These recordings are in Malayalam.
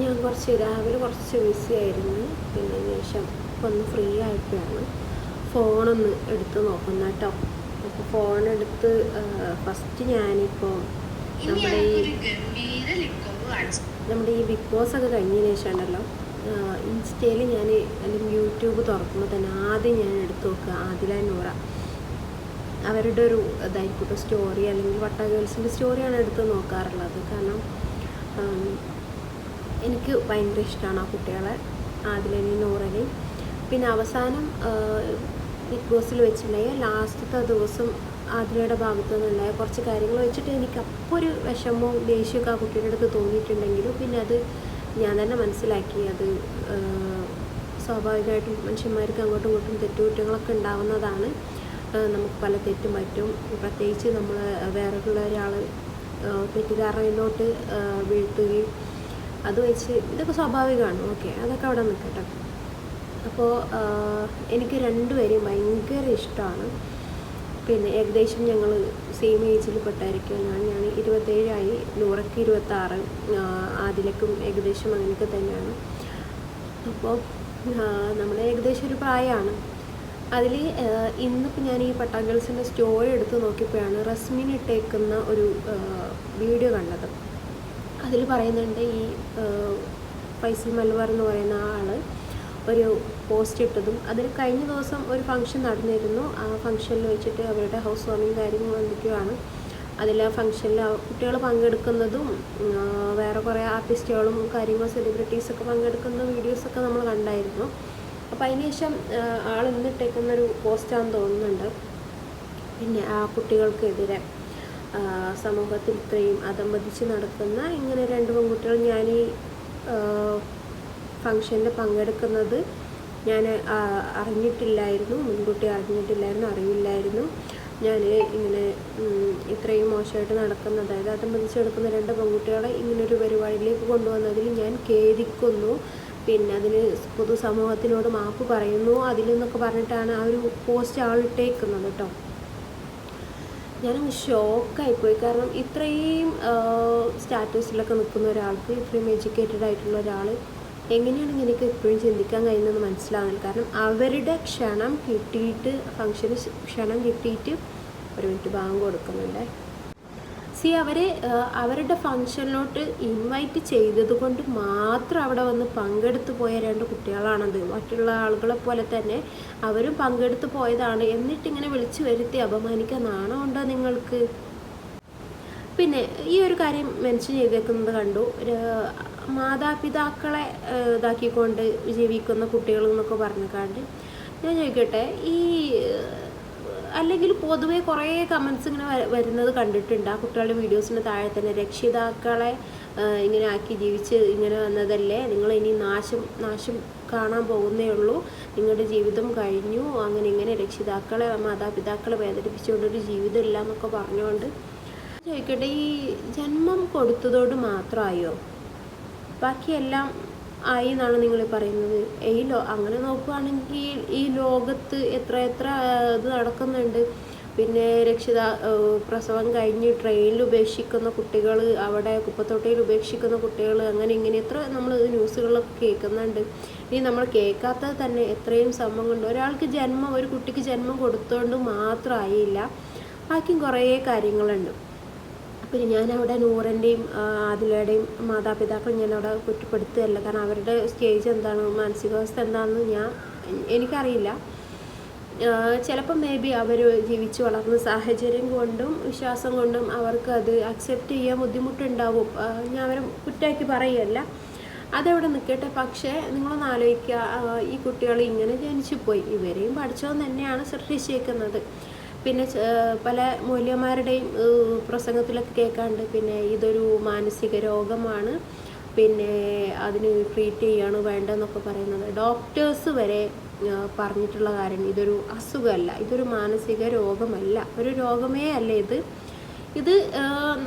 ഞാൻ കുറച്ച് രാവിലെ കുറച്ച് ബിസി ആയിരുന്നു. പിന്നെ ശേഷം ഇപ്പം ഒന്ന് ഫ്രീ ആയിട്ടാണ് ഫോണൊന്ന് എടുത്ത് നോക്കുന്ന കേട്ടോ. അപ്പോൾ ഫോണെടുത്ത് ഫസ്റ്റ് ഞാനിപ്പോൾ നമ്മുടെ ഈ നമ്മുടെ ഈ ബിഗ് ബോസ് ഒക്കെ കഴിഞ്ഞതിന് ശേഷം ഉണ്ടല്ലോ ഇൻസ്റ്റയിൽ ഞാൻ അല്ലെങ്കിൽ യൂട്യൂബ് തുറക്കുമ്പോൾ തന്നെ ആദ്യം ഞാൻ എടുത്ത് നോക്കുക ആദില നൂറ അവരുടെ ഒരു ഇതായിക്കോട്ടെ സ്റ്റോറി അല്ലെങ്കിൽ വട്ട ഗേൾസിന്റെ സ്റ്റോറിയാണ് എടുത്ത് നോക്കാറുള്ളത്. കാരണം എനിക്ക് ഭയങ്കര ഇഷ്ടമാണ് ആ കുട്ടികളെ. ആദിലനെയും നൂറനെയും പിന്നെ അവസാനം ബിഗ് ബോസിൽ വെച്ചിട്ടുണ്ടായ ലാസ്റ്റത്തെ ദിവസം ആതിരയുടെ ഭാഗത്തു നിന്നുണ്ടായ കുറച്ച് കാര്യങ്ങൾ വെച്ചിട്ട് എനിക്ക് അപ്പോൾ ഒരു വിഷമവും ദേഷ്യമൊക്കെ ആ കുട്ടിയുടെ അടുത്ത് തോന്നിയിട്ടുണ്ടെങ്കിലും പിന്നെ അത് ഞാൻ തന്നെ മനസ്സിലാക്കി. അത് സ്വാഭാവികമായിട്ടും മനുഷ്യന്മാർക്ക് അങ്ങോട്ടും ഇങ്ങോട്ടും തെറ്റുകുറ്റങ്ങളൊക്കെ ഉണ്ടാവുന്നതാണ്. നമുക്ക് പല തെറ്റും പറ്റും. പ്രത്യേകിച്ച് നമ്മൾ വേറെയുള്ള ഒരാൾ തെറ്റിദ്ധാരണയിലോട്ട് വീഴ്ത്തുകയും അത് വെച്ച് ഇതൊക്കെ സ്വാഭാവികമാണ്. ഓക്കെ അതൊക്കെ അവിടെ നിൽക്കട്ടെ. അപ്പോൾ എനിക്ക് രണ്ടുപേരെയും ഭയങ്കര ഇഷ്ടമാണ്. പിന്നെ ഏകദേശം ഞങ്ങൾ സെയിം ഏജിൽ പെട്ടായിരിക്കും. ഞാൻ ഞാൻ ഇരുപത്തേഴായി നൂറക്ക് ഇരുപത്താറ് ആദിലക്കും ഏകദേശം അങ്ങനെയൊക്കെ തന്നെയാണ്. അപ്പോൾ നമ്മൾ ഏകദേശം ഒരു പ്രായമാണ്. അതിൽ ഇന്നിപ്പോൾ ഞാൻ ഈ പട്ടാ ഗേൾസിന്റെ സ്റ്റോറി എടുത്ത് നോക്കിയപ്പോഴാണ് റസ്മിൻ ഇട്ടേക്കുന്ന ഒരു വീഡിയോ കണ്ടത്. അതിൽ പറയുന്നുണ്ട് ഈ ഫൈസൽ മലബാർ എന്ന് പറയുന്ന ആൾ ഒരു പോസ്റ്റ് ഇട്ടതും അതിന് കഴിഞ്ഞ ദിവസം ഒരു ഫംഗ്ഷൻ നടന്നിരുന്നു. ആ ഫംഗ്ഷനിൽ വെച്ചിട്ട് അവരുടെ ഹൗസ് വാമിങ് കാര്യങ്ങൾ എന്തൊക്കെയാണ് അതിൽ ആ ഫംഗ്ഷനിൽ കുട്ടികൾ പങ്കെടുക്കുന്നതും വേറെ കുറേ ആർട്ടിസ്റ്റുകളും കാര്യങ്ങളും സെലിബ്രിറ്റീസൊക്കെ പങ്കെടുക്കുന്ന വീഡിയോസൊക്കെ നമ്മൾ കണ്ടായിരുന്നു. അപ്പോൾ അതിന് ശേഷം ആൾ ഇന്നിട്ടേക്കുന്നൊരു പോസ്റ്റാണെന്ന് തോന്നുന്നുണ്ട്. പിന്നെ ആ കുട്ടികൾക്കെതിരെ സമൂഹത്തിൽ ഇത്രയും അതമ്പതിച്ച് നടക്കുന്ന ഇങ്ങനെ രണ്ട് പെൺകുട്ടികൾ ഞാൻ ഈ ഫങ്ഷനിൽ പങ്കെടുക്കുന്നത് ഞാൻ അറിഞ്ഞിട്ടില്ലായിരുന്നു മുൻകൂട്ടി അറിഞ്ഞിട്ടില്ലായിരുന്നു അറിയില്ലായിരുന്നു. ഞാൻ ഇങ്ങനെ ഇത്രയും മോശമായിട്ട് നടക്കുന്ന അതായത് അതമ്പതിച്ച് നടക്കുന്ന രണ്ട് പെൺകുട്ടികളെ ഇങ്ങനൊരു പരിപാടിയിലേക്ക് കൊണ്ടുവന്നതിൽ ഞാൻ ഖേദിക്കുന്നു. പിന്നെ അതിന് പൊതുസമൂഹത്തിനോട് മാപ്പ് പറയുന്നു. അതിൽ നിന്നൊക്കെ പറഞ്ഞിട്ടാണ് ആ ഒരു പോസ്റ്റ് ആൾ ആളിട്ടേക്കുന്നത് കേട്ടോ ഞാനങ്ങ് ഷോക്കായിപ്പോയി കാരണം ഇത്രയും സ്റ്റാറ്റസിലൊക്കെ നിൽക്കുന്ന ഒരാൾക്ക് ഇത്രയും എഡ്യൂക്കേറ്റഡ് ആയിട്ടുള്ള ഒരാൾ എങ്ങനെയാണ് ഇങ്ങനെയൊക്കെ എപ്പോഴും ചിന്തിക്കാൻ കഴിയുന്നതെന്ന് മനസ്സിലാകുന്നില്ല കാരണം അവരുടെ ക്ഷണം കിട്ടിയിട്ട് ഫംഗ്ഷന് ക്ഷണം കിട്ടിയിട്ട് ഒരു മിനിറ്റ് ബാങ്ക് കൊടുക്കുന്നുണ്ട്. സി അവരെ അവരുടെ ഫങ്ഷനിലോട്ട് ഇൻവൈറ്റ് ചെയ്തത് കൊണ്ട് മാത്രം അവിടെ വന്ന് പങ്കെടുത്തു പോയ രണ്ട് കുട്ടികളാണത്. മറ്റുള്ള ആളുകളെ പോലെ തന്നെ അവരും പങ്കെടുത്തു പോയതാണ്. എന്നിട്ട് ഇങ്ങനെ വിളിച്ചു വരുത്തി അപമാനിക്കാൻ നാണമുണ്ടോ നിങ്ങൾക്ക്? പിന്നെ ഈ ഒരു കാര്യം മെൻഷൻ ചെയ്തേക്കുന്നത് കണ്ടു. മാതാപിതാക്കളെ ഇതാക്കിക്കൊണ്ട് ജീവിക്കുന്ന കുട്ടികൾ എന്നൊക്കെ പറഞ്ഞിക്കാണ്ട് ഞാൻ ചോദിക്കട്ടെ ഈ അല്ലെങ്കിൽ പൊതുവെ കുറേ കമൻസ് ഇങ്ങനെ വരുന്നത് കണ്ടിട്ടുണ്ട്. ആ കുട്ടികളുടെ വീഡിയോസിന് താഴെ തന്നെ രക്ഷിതാക്കളെ ഇങ്ങനെ ആക്കി ജീവിച്ച് ഇങ്ങനെ വന്നതല്ലേ? നിങ്ങൾ ഇനി നാശം നാശം കാണാൻ പോകുന്നേ ഉള്ളൂ. നിങ്ങളുടെ ജീവിതം കഴിഞ്ഞു. അങ്ങനെ ഇങ്ങനെ രക്ഷിതാക്കളെ മാതാപിതാക്കളെ വേദനിപ്പിച്ചുകൊണ്ടൊരു ജീവിതം ഇല്ല എന്നൊക്കെ പറഞ്ഞുകൊണ്ട് ചോദിക്കട്ടെ ഈ ജന്മം കൊടുത്തതോട് മാത്രമായോ? ബാക്കിയെല്ലാം ആയി എന്നാണ് നിങ്ങൾ പറയുന്നത്. ഈ ലോ അങ്ങനെ നോക്കുകയാണെങ്കിൽ ഈ ലോകത്ത് എത്ര എത്ര ഇത് നടക്കുന്നുണ്ട്. പിന്നെ രക്ഷിത പ്രസവം കഴിഞ്ഞ് ട്രെയിനിൽ ഉപേക്ഷിക്കുന്ന കുട്ടികൾ അവിടെ കുപ്പത്തൊട്ടിയിൽ ഉപേക്ഷിക്കുന്ന കുട്ടികൾ അങ്ങനെ ഇങ്ങനെ എത്ര നമ്മൾ ന്യൂസുകളൊക്കെ കേൾക്കുന്നുണ്ട്. ഇനി നമ്മൾ കേൾക്കാത്തത് തന്നെ എത്രയും സംഭവങ്ങളുണ്ട് ഒരാൾക്ക് ജന്മം ഒരു കുട്ടിക്ക് ജന്മം കൊടുത്തോണ്ട് മാത്രമായില്ല ബാക്കിയും കുറേ കാര്യങ്ങളുണ്ട്. പിന്നെ ഞാൻ അവിടെ നൂറിന്റെയും ആദിലയുടെയും മാതാപിതാക്കൾ ഞാൻ അവിടെ കുറ്റപ്പെടുത്തുകയല്ല. കാരണം അവരുടെ സ്റ്റേജ് എന്താണ് മാനസികാവസ്ഥ എന്താണെന്ന് ഞാൻ എനിക്കറിയില്ല. ചിലപ്പോൾ മേ ബി അവർ ജീവിച്ച് വളർന്ന സാഹചര്യം കൊണ്ടും വിശ്വാസം കൊണ്ടും അവർക്ക് അത് അക്സെപ്റ്റ് ചെയ്യാൻ ബുദ്ധിമുട്ടുണ്ടാവും. ഞാൻ അവരെ കുറ്റമാക്കി പറയുകയല്ല അതവിടെ നിൽക്കട്ടെ. പക്ഷേ നിങ്ങളൊന്ന് ആലോചിക്കുക ഈ കുട്ടികൾ ഇങ്ങനെ ജനിച്ചു പോയി ഇവരെയും പഠിച്ചോ തന്നെയാണ് സൃഷ്ടിച്ചേക്കുന്നത്. പിന്നെ പല മൂല്യന്മാരുടെയും പ്രസംഗത്തിലൊക്കെ കേൾക്കാണ്ട് പിന്നെ ഇതൊരു മാനസിക രോഗമാണ്. പിന്നെ അതിന് ട്രീറ്റ് ചെയ്യാണ് വേണ്ടതെന്നൊക്കെ പറയുന്നത്. ഡോക്ടേഴ്സ് വരെ പറഞ്ഞിട്ടുള്ള കാര്യം ഇതൊരു അസുഖമല്ല ഇതൊരു മാനസിക രോഗമല്ല. ഒരു രോഗമേ അല്ല ഇത്. ഇത്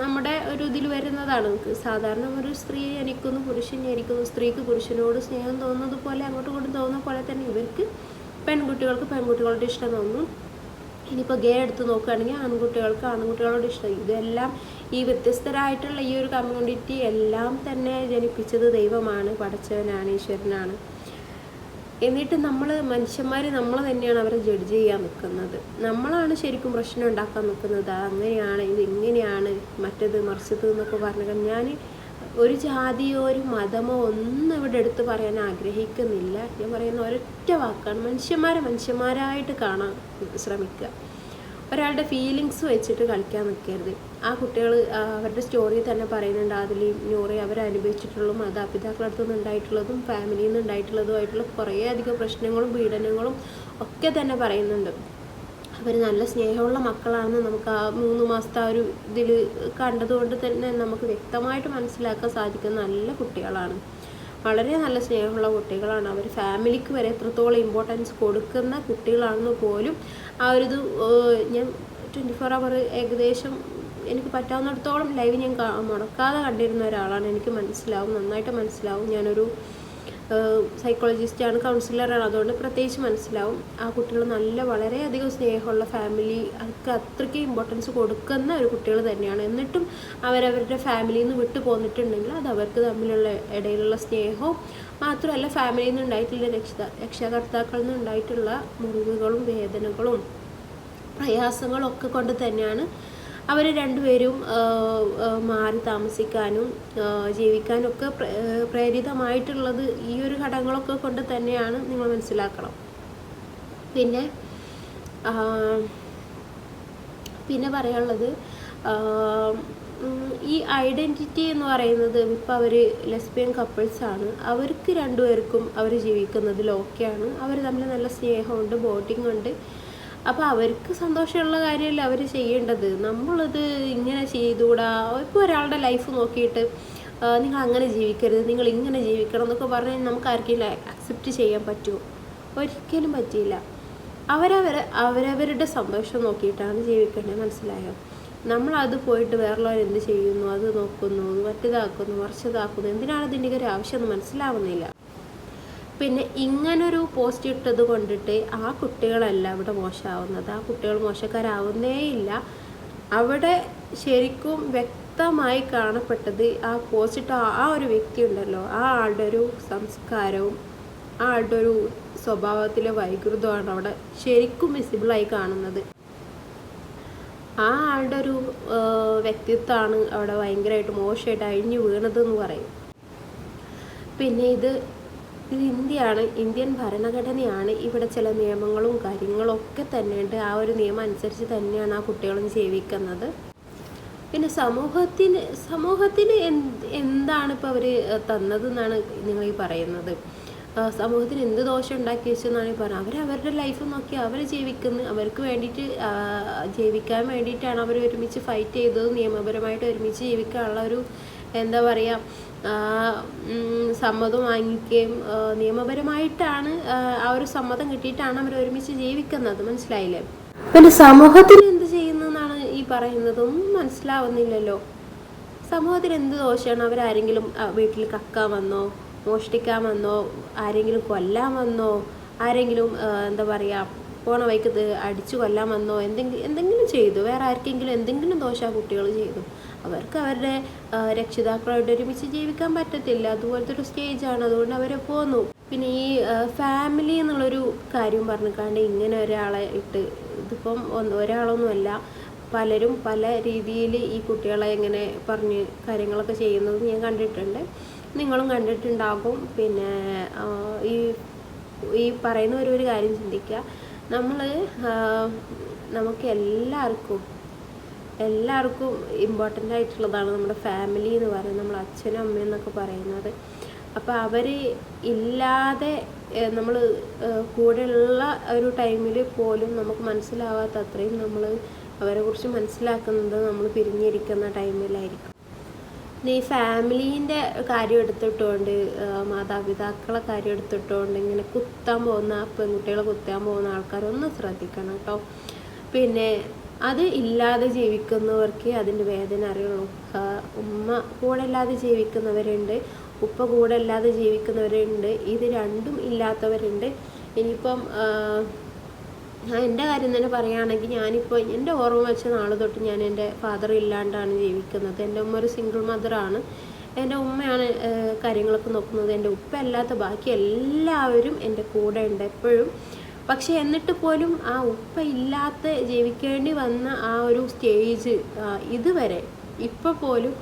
നമ്മുടെ ഒരു ഇതിൽ വരുന്നതാണ്. സാധാരണ ഒരു സ്ത്രീ എനിക്കുന്നു പുരുഷൻ എനിക്കുന്നു സ്ത്രീക്ക് പുരുഷനോട് സ്നേഹം തോന്നുന്നത് പോലെ അങ്ങോട്ടും ഇങ്ങോട്ടും തോന്നുന്ന പോലെ തന്നെ ഇവർക്ക് പെൺകുട്ടികൾക്ക് പെൺകുട്ടികളുടെ ഇഷ്ടം തോന്നും. ഇനിയിപ്പോൾ ഗേ എടുത്ത് നോക്കുകയാണെങ്കിൽ ആൺകുട്ടികൾക്ക് ആൺകുട്ടികളോട് ഇഷ്ടം. ഇതെല്ലാം ഈ വ്യത്യസ്തരായിട്ടുള്ള ഈ ഒരു കമ്മ്യൂണിറ്റി എല്ലാം തന്നെ ജനിപ്പിച്ചത് ദൈവമാണ് പടച്ചവനാണ് ഈശ്വരനാണ്. എന്നിട്ട് നമ്മൾ മനുഷ്യന്മാർ നമ്മൾ തന്നെയാണ് അവരെ ജഡ്ജ് ചെയ്യാൻ നിൽക്കുന്നത്. നമ്മളാണ് ശരിക്കും പ്രശ്നം ഉണ്ടാക്കാൻ നിൽക്കുന്നത്. "ആ, അങ്ങനെയാണ് ഇത് ഇങ്ങനെയാണ് മറ്റത് മറിച്ചത് എന്നൊക്കെ പറഞ്ഞു ഞാൻ ഒരു ജാതിയോ ഒരു മതമോ ഒന്നും ഇവിടെ എടുത്ത് പറയാൻ ആഗ്രഹിക്കുന്നില്ല. ഞാൻ പറയുന്ന ഒരൊറ്റ വാക്കാണ്. മനുഷ്യന്മാരെ മനുഷ്യന്മാരായിട്ട് കാണാൻ ശ്രമിക്കുക. ഒരാളുടെ ഫീലിങ്സ് വെച്ചിട്ട് കളിക്കാൻ നിൽക്കരുത്. ആ കുട്ടികൾ അവരുടെ സ്റ്റോറി തന്നെ പറയുന്നുണ്ട്. അതിൽ നൂറി അവരനുഭവിച്ചിട്ടുള്ള മാതാപിതാക്കളുടെ അടുത്തു നിന്ന് ഉണ്ടായിട്ടുള്ളതും ഫാമിലിയിൽ നിന്ന് ഉണ്ടായിട്ടുള്ളതുമായിട്ടുള്ള കുറേ അധികം പ്രശ്നങ്ങളും പീഡനങ്ങളും ഒക്കെ തന്നെ പറയുന്നുണ്ട്. അവർ നല്ല സ്നേഹമുള്ള മക്കളാണെന്ന് നമുക്ക് ആ മൂന്ന് മാസത്തെ ആ ഒരു ഇതിൽ കണ്ടതുകൊണ്ട് തന്നെ നമുക്ക് വ്യക്തമായിട്ട് മനസ്സിലാക്കാൻ സാധിക്കുന്ന നല്ല കുട്ടികളാണ്. വളരെ നല്ല സ്നേഹമുള്ള കുട്ടികളാണ്. അവർ ഫാമിലിക്ക് വരെ എത്രത്തോളം ഇമ്പോർട്ടൻസ് കൊടുക്കുന്ന കുട്ടികളാണെന്ന് പോലും ആ ഒരു ഇത് ഞാൻ ട്വന്റി ഫോർ അവർ ഏകദേശം എനിക്ക് പറ്റാവുന്നിടത്തോളം ലൈവ് ഞാൻ മുടക്കാതെ കണ്ടിരുന്ന ഒരാളാണ്. എനിക്ക് മനസ്സിലാവും നന്നായിട്ട് മനസ്സിലാവും. ഞാനൊരു സൈക്കോളജിസ്റ്റാണ് കൗൺസിലറാണ് അതുകൊണ്ട് പ്രത്യേകിച്ച് മനസ്സിലാവും. ആ കുട്ടികൾ നല്ല വളരെയധികം സ്നേഹമുള്ള ഫാമിലി അവർക്ക് അത്രയ്ക്ക് ഇമ്പോർട്ടൻസ് കൊടുക്കുന്ന ഒരു കുട്ടികൾ തന്നെയാണ്. എന്നിട്ടും അവരവരുടെ ഫാമിലിയിൽ നിന്ന് വിട്ടു പോന്നിട്ടുണ്ടെങ്കിൽ അത് അവർക്ക് തമ്മിലുള്ള ഇടയിലുള്ള സ്നേഹവും മാത്രമല്ല ഫാമിലിയിൽ നിന്ന് ഉണ്ടായിട്ടുള്ള രക്ഷിത രക്ഷാകർത്താക്കളിൽ നിന്ന് ഉണ്ടായിട്ടുള്ള മുറിവുകളും വേദനകളും പ്രയാസങ്ങളൊക്കെ കൊണ്ട് തന്നെയാണ് അവർ രണ്ടുപേരും മാറി താമസിക്കാനും ജീവിക്കാനൊക്കെ പ്രേരിതമായിട്ടുള്ളത് ഈ ഒരു ഘടകങ്ങളൊക്കെ കൊണ്ട് തന്നെയാണ് നിങ്ങൾ മനസ്സിലാക്കണം. പിന്നെ പിന്നെ പറയാനുള്ളത് ഈ ഐഡന്റിറ്റി എന്ന് പറയുന്നത് ഇപ്പോൾ അവർ ലെസ്ബിയൻ കപ്പിൾസാണ് അവർക്ക് രണ്ടുപേർക്കും അവർ ജീവിക്കുന്നതിൽ ഓക്കെയാണ് അവർ തമ്മിൽ നല്ല സ്നേഹമുണ്ട് ബോട്ടിംഗ് ഉണ്ട് അപ്പോൾ അവർക്ക് സന്തോഷമുള്ള കാര്യമല്ല അവർ ചെയ്യേണ്ടത്? നമ്മളത് ഇങ്ങനെ ചെയ്തുകൂടാ? ഇപ്പോൾ ഒരാളുടെ ലൈഫ് നോക്കിയിട്ട് നിങ്ങൾ അങ്ങനെ ജീവിക്കരുത് നിങ്ങൾ ഇങ്ങനെ ജീവിക്കണം എന്നൊക്കെ പറഞ്ഞാൽ നമുക്ക് ആർക്കെങ്കിലും അക്സെപ്റ്റ് ചെയ്യാൻ പറ്റുമോ ഒരിക്കലും പറ്റിയില്ല. അവരവർ അവരവരുടെ സന്തോഷം നോക്കിയിട്ടാണ് ജീവിക്കേണ്ടത് മനസ്സിലായോ? നമ്മളത് പോയിട്ട് വേറുള്ളവർ എന്ത് ചെയ്യുന്നു? അത് നോക്കുന്നു മറ്റേതാക്കുന്നു മറിച്ചതാക്കുന്നു എന്തിനാണ് ഇതിന്റെ ഒരു ആവശ്യം മനസ്സിലാവുന്നില്ല. പിന്നെ ഇങ്ങനൊരു പോസ്റ്റ് ഇട്ടത് കൊണ്ടിട്ട് ആ കുട്ടികളല്ല ഇവിടെ മോശമാവുന്നത്. ആ കുട്ടികൾ മോശക്കാരാവുന്നേ ഇല്ല അവിടെ ശരിക്കും വ്യക്തമായി കാണപ്പെട്ടത് ആ പോസ്റ്റ് ആ ഒരു വ്യക്തി ഉണ്ടല്ലോ. ആ ആളുടെ ഒരു സംസ്കാരവും ആ ആളുടെ ഒരു സ്വഭാവത്തിലെ വൈകൃതമാണ് അവിടെ ശരിക്കും വിസിബിളായി കാണുന്നത്. ആ ആളുടെ ഒരു വ്യക്തിത്വമാണ് അവിടെ ഭയങ്കരമായിട്ട് മോശമായിട്ട് അഴിഞ്ഞു വീണതെന്ന് പറയും. പിന്നെ ഇത് ഇത് ഇന്ത്യയാണ് ഇന്ത്യൻ ഭരണഘടനയാണ്. ഇവിടെ ചില നിയമങ്ങളും കാര്യങ്ങളും ഒക്കെ തന്നെയുണ്ട്. ആ ഒരു നിയമം അനുസരിച്ച് തന്നെയാണ് ആ കുട്ടികളും ജീവിക്കുന്നത്. പിന്നെ സമൂഹത്തിന് സമൂഹത്തിന് എന്ത് എന്താണ് ഇപ്പോൾ അവർ തന്നതെന്നാണ് നിങ്ങൾ ഈ പറയുന്നത്? സമൂഹത്തിന് എന്ത് ദോഷം ഉണ്ടാക്കി വെച്ചെന്നാണ് ഈ പറയുന്നത് അവർ അവരുടെ ലൈഫ് നോക്കി അവർ ജീവിക്കുന്നു. അവർക്ക് വേണ്ടിയിട്ട് ജീവിക്കാൻ വേണ്ടിയിട്ടാണ് അവർ ഒരുമിച്ച് ഫൈറ്റ് ചെയ്തത്. നിയമപരമായിട്ട് ഒരുമിച്ച് ജീവിക്കാനുള്ള ഒരു എന്താ പറയുക സമ്മതം വാങ്ങിക്കുകയും നിയമപരമായിട്ടാണ് ആ, ഒരു സമ്മതം കിട്ടിയിട്ടാണ് അവർ ഒരുമിച്ച് ജീവിക്കുന്നത്. മനസ്സിലായില്ലേ? പിന്നെ സമൂഹത്തിന് എന്ത് ചെയ്യുന്നതെന്നാണ് ഈ പറയുന്നത്? മനസ്സിലാവുന്നില്ലല്ലോ. സമൂഹത്തിന് എന്ത് ദോഷമാണ്? അവരാരെങ്കിലും വീട്ടിൽ കക്കാൻ വന്നോ മോഷ്ടിക്കാൻ വന്നോ ആരെങ്കിലും കൊല്ലാൻ വന്നോ ആരെങ്കിലും എന്താ പറയുക പോണ വഴിക്ക് അടിച്ചു കൊല്ലാൻ വന്നോ? എന്തെങ്കിലും എന്തെങ്കിലും ചെയ്തു. വേറെ ആർക്കെങ്കിലും എന്തെങ്കിലും ദോഷം ആ കുട്ടികൾ ചെയ്തു. അവർക്ക് അവരുടെ രക്ഷിതാക്കളായിട്ട് ഒരുമിച്ച് ജീവിക്കാൻ പറ്റത്തില്ല. അതുപോലത്തെ ഒരു സ്റ്റേജാണ് അതുകൊണ്ട് അവരെ പോന്നു. പിന്നെ ഈ ഫാമിലി എന്നുള്ളൊരു കാര്യം പറഞ്ഞിക്കാണ്ട് ഇങ്ങനെ ഒരാളെ ഇട്ട് ഇതിപ്പം ഒരാളൊന്നുമല്ല. പലരും പല രീതിയിൽ ഈ കുട്ടികളെ ഇങ്ങനെ പറഞ്ഞ് കാര്യങ്ങളൊക്കെ ചെയ്യുന്നത് ഞാൻ കണ്ടിട്ടുണ്ട്. നിങ്ങളും കണ്ടിട്ടുണ്ടാകും. പിന്നെ ഈ ഈ പറയുന്ന ഒരു ഒരു കാര്യം ചിന്തിക്കുക. നമ്മൾ നമുക്ക് എല്ലാവർക്കും എല്ലാവർക്കും ഇമ്പോർട്ടന്റ് ആയിട്ടുള്ളതാണ് നമ്മുടെ ഫാമിലി എന്ന് പറയുന്നത് നമ്മൾ അച്ഛനും അമ്മയും എന്നൊക്കെ പറയുന്നത്. അപ്പോൾ അവർ ഇല്ലാതെ നമ്മൾ കൂടെയുള്ള ഒരു ടൈമിൽ പോലും നമുക്ക് മനസ്സിലാവാത്ത അത്രയും നമ്മൾ അവരെ കുറിച്ച് മനസ്സിലാക്കുന്നത് നമ്മൾ പിരിഞ്ഞിരിക്കുന്ന ടൈമിലായിരിക്കും ഈ ഫാമിലീന്റെ കാര്യം എടുത്തിട്ടുകൊണ്ട് മാതാപിതാക്കളെ കാര്യം എടുത്തിട്ടുകൊണ്ട് ഇങ്ങനെ കുത്താൻ പോകുന്ന പെൺകുട്ടികളെ കുത്താൻ പോകുന്ന ആൾക്കാരൊന്നും ശ്രദ്ധിക്കണം കേട്ടോ പിന്നെ അത് ഇല്ലാതെ ജീവിക്കുന്നവർക്ക് അതിന്റെ വേദന അറിയുള്ളൂ. ഉമ്മ കൂടെ ഇല്ലാതെ ജീവിക്കുന്നവരുണ്ട് ഉപ്പ കൂടെ ഇല്ലാതെ ജീവിക്കുന്നവരുണ്ട് ഇത് രണ്ടും ഇല്ലാത്തവരുണ്ട്. ഇനിയിപ്പം ഞാൻ എന്റെ കാര്യം തന്നെ പറയുകയാണെങ്കിൽ ഞാനിപ്പോൾ എന്റെ ഓർമ്മ വെച്ച നാൾ തൊട്ട് ഞാൻ എന്റെ ഫാദർ ഇല്ലാണ്ടാണ് ജീവിക്കുന്നത്. എന്റെ ഉമ്മ ഒരു സിംഗിൾ മദറാണ് എന്റെ ഉമ്മയാണ് കാര്യങ്ങളൊക്കെ നോക്കുന്നത്. എന്റെ ഉപ്പ അല്ലാത്ത ബാക്കി എല്ലാവരും എന്റെ കൂടെ ഉണ്ട് എപ്പോഴും. പക്ഷേ എന്നിട്ട് പോലും ആ ഉപ്പ ഇല്ലാത്ത ജീവിക്കേണ്ടി വന്ന ആ ഒരു സ്റ്റേജ് ഇതുവരെ ഇപ്പോൾ പോലും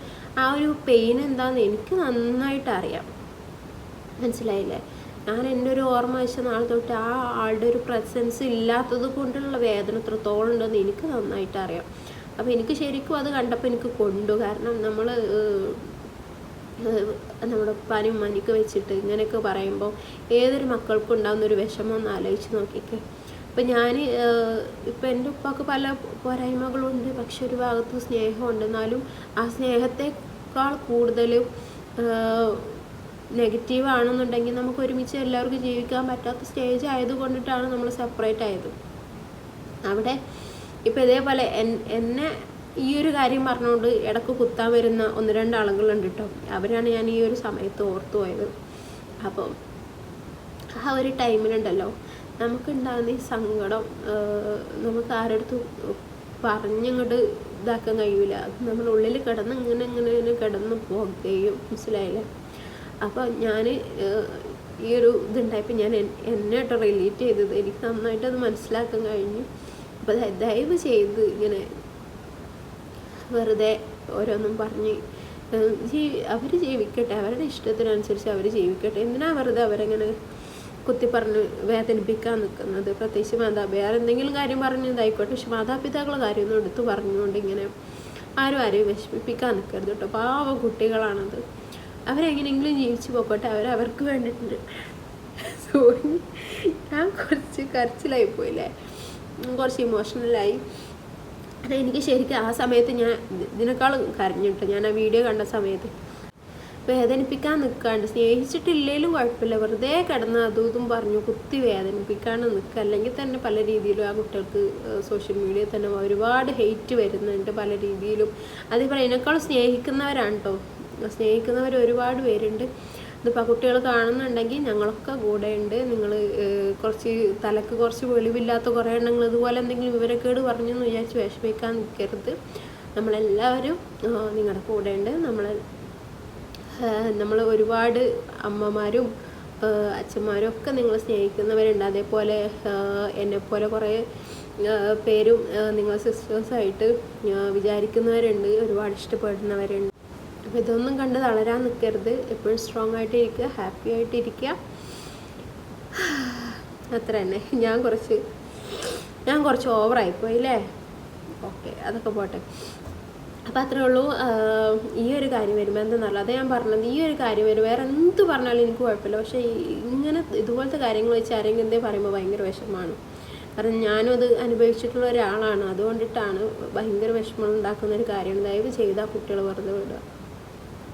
ആ ഒരു പെയിൻ എന്താണെന്ന് എനിക്ക് നന്നായിട്ട് അറിയാം. മനസ്സിലായില്ലേ? ഞാൻ എന്റെ ഒരു ഓർമ്മ വെച്ച നാൾ തൊട്ട് ആ ആളുടെ ഒരു പ്രസൻസ് ഇല്ലാത്തത് കൊണ്ടുള്ള വേദന എത്രത്തോളം ഉണ്ടെന്ന് എനിക്ക് നന്നായിട്ട് അറിയാം. അപ്പോൾ എനിക്ക് ശരിക്കും അത് കണ്ടപ്പോൾ എനിക്ക് കൊണ്ടു. കാരണം നമ്മൾ നമ്മുടെ ഉപ്പാനും ഉമ്മാനിക്ക് വെച്ചിട്ട് ഇങ്ങനെയൊക്കെ പറയുമ്പോൾ ഏതൊരു മക്കൾക്കും ഉണ്ടാകുന്ന ഒരു വിഷമം ഒന്ന് ആലോചിച്ച് നോക്കിക്കേ. അപ്പം ഞാൻ ഇപ്പം എന്റെ ഉപ്പാക്ക് പല പോരായ്മകളുണ്ട്. പക്ഷെ ഒരു ഭാഗത്ത് സ്നേഹമുണ്ട് എന്നാലും ആ സ്നേഹത്തെക്കാൾ കൂടുതലും നെഗറ്റീവ് ആണെന്നുണ്ടെങ്കിൽ നമുക്ക് ഒരുമിച്ച് എല്ലാവർക്കും ജീവിക്കാൻ പറ്റാത്ത സ്റ്റേജ് ആയതുകൊണ്ടിട്ടാണ് നമ്മൾ സെപ്പറേറ്റ് ആയത്. അവിടെ ഇപ്പം ഇതേപോലെ എന്നെ ഈ ഒരു കാര്യം പറഞ്ഞുകൊണ്ട് ഇടയ്ക്ക് കുത്താൻ വരുന്ന ഒന്ന് രണ്ട് ആളുകളുണ്ട് കേട്ടോ അവരാണ് ഞാൻ ഈ ഒരു സമയത്ത് ഓർത്തു പോയത്. അപ്പം ആ ഒരു ടൈമിലുണ്ടല്ലോ നമുക്കുണ്ടാകുന്ന ഈ സങ്കടം നമുക്ക് ആരടുത്തും പറഞ്ഞങ്ങോട്ട് ഇതാക്കാൻ കഴിയില്ല നമ്മുടെ ഉള്ളിൽ കിടന്ന് ഇങ്ങനെ ഇങ്ങനെ ഇങ്ങനെ കിടന്ന് പോകുകയും മനസ്സിലായില്ലേ? അപ്പോൾ ഞാൻ ഈ ഒരു ഇതുണ്ടായപ്പോൾ ഞാൻ എന്നെ കേട്ടോ റിലേറ്റ് ചെയ്തത്. എനിക്ക് നന്നായിട്ട് അത് മനസ്സിലാക്കാൻ കഴിഞ്ഞു. അപ്പോൾ ദയ- ദയവ് ചെയ്ത് ഇങ്ങനെ വെറുതെ ഓരോന്നും പറഞ്ഞ് ജീവി അവർ ജീവിക്കട്ടെ. അവരുടെ ഇഷ്ടത്തിനനുസരിച്ച് അവർ ജീവിക്കട്ടെ. എന്തിനാ വെറുതെ അവരെങ്ങനെ കുത്തി പറഞ്ഞ് വേദനിപ്പിക്കാൻ നിൽക്കുന്നത് പ്രത്യേകിച്ച് മാതാപിതാക്കൾ എന്തെങ്കിലും കാര്യം പറഞ്ഞതായിക്കോട്ടെ പക്ഷെ മാതാപിതാക്കളുടെ കാര്യമൊന്നും എടുത്ത് പറഞ്ഞുകൊണ്ട് ഇങ്ങനെ ആരും ആരെയും വിഷമിപ്പിക്കാൻ നിൽക്കരുത് കേട്ടോ. പാവം കുട്ടികളാണത്. അവരെങ്ങനെയെങ്കിലും ജീവിച്ചു പോകട്ടെ അവർ അവർക്ക് വേണ്ടിയിട്ടുണ്ട്. സോറി ഞാൻ കുറച്ച് കരച്ചിലായി പോയില്ലേ? കുറച്ച് ഇമോഷണലായി അത് എനിക്ക് ശരിക്കും ആ സമയത്ത് ഞാൻ ഇതിനേക്കാളും കരഞ്ഞിട്ട് ഞാൻ ആ വീഡിയോ കണ്ട സമയത്ത്. വേദനിപ്പിക്കാൻ നിൽക്കാണ്ട് സ്നേഹിച്ചിട്ടില്ലേലും കുഴപ്പമില്ല. വെറുതെ കിടന്ന് അതും ഇതും പറഞ്ഞു കുത്തി വേദനിപ്പിക്കാണ്ട് നിൽക്കുക അല്ലെങ്കിൽ തന്നെ പല രീതിയിലും ആ കുട്ടികൾക്ക് സോഷ്യൽ മീഡിയയിൽ തന്നെ ഒരുപാട് ഹെയ്റ്റ് വരുന്നുണ്ട് പല രീതിയിലും. അതേപോലെ അതിനേക്കാളും സ്നേഹിക്കുന്നവരാണ് കേട്ടോ. സ്നേഹിക്കുന്നവർ ഒരുപാട് പേരുണ്ട്. ഇതിപ്പോൾ കുട്ടികൾ കാണുന്നുണ്ടെങ്കിൽ ഞങ്ങളൊക്കെ കൂടെ ഉണ്ട് നിങ്ങൾ കുറച്ച് തലക്ക് കുറച്ച് വെളിവില്ലാത്ത കുറേ എണ്ണങ്ങൾ ഇതുപോലെ എന്തെങ്കിലും വിവരക്കേട് പറഞ്ഞു എന്ന് വിചാരിച്ച് വിഷമിക്കാൻ നിൽക്കരുത് നമ്മളെല്ലാവരും നിങ്ങളുടെ കൂടെ ഉണ്ട് നമ്മൾ നമ്മൾ ഒരുപാട് അമ്മമാരും അച്ഛന്മാരും ഒക്കെ നിങ്ങൾ സ്നേഹിക്കുന്നവരുണ്ട്. അതേപോലെ എന്നെപ്പോലെ കുറേ പേരും നിങ്ങളെ സിസ്റ്റേഴ്സായിട്ട് വിചാരിക്കുന്നവരുണ്ട്. ഒരുപാട് ഇഷ്ടപ്പെടുന്നവരുണ്ട്. അപ്പോൾ ഇതൊന്നും കണ്ട് തളരാൻ നിൽക്കരുത് എപ്പോഴും സ്ട്രോങ് ആയിട്ട് ഇരിക്കുക ഹാപ്പി ആയിട്ട് ഇരിക്കുക അത്ര തന്നെ. ഞാൻ കുറച്ച് ഞാൻ കുറച്ച് ഓവറായിപ്പോയി അല്ലേ? ഓക്കെ അതൊക്കെ പോട്ടെ. അപ്പോൾ അത്രേ ഉള്ളൂ. ഈ ഒരു കാര്യം വരുമ്പോൾ എന്തെന്നല്ല അതേ ഞാൻ പറഞ്ഞത്. ഈ ഒരു കാര്യം വരും വേറെ എന്ത് പറഞ്ഞാലും എനിക്ക് കുഴപ്പമില്ല. പക്ഷേ ഇങ്ങനെ ഇതുപോലത്തെ കാര്യങ്ങൾ വെച്ച് ആരെങ്കിലും എന്തേ പറയുമ്പോൾ ഭയങ്കര വിഷമമാണ്. കാരണം ഞാനും അത് അനുഭവിച്ചിട്ടുള്ള ഒരാളാണ്. അതുകൊണ്ടിട്ടാണ് ഭയങ്കര വിഷമം ഉണ്ടാക്കുന്ന ഒരു കാര്യമാണ് ദയവ് ചെയ്താൽ കുട്ടികൾ വെറുതെ വിടുക.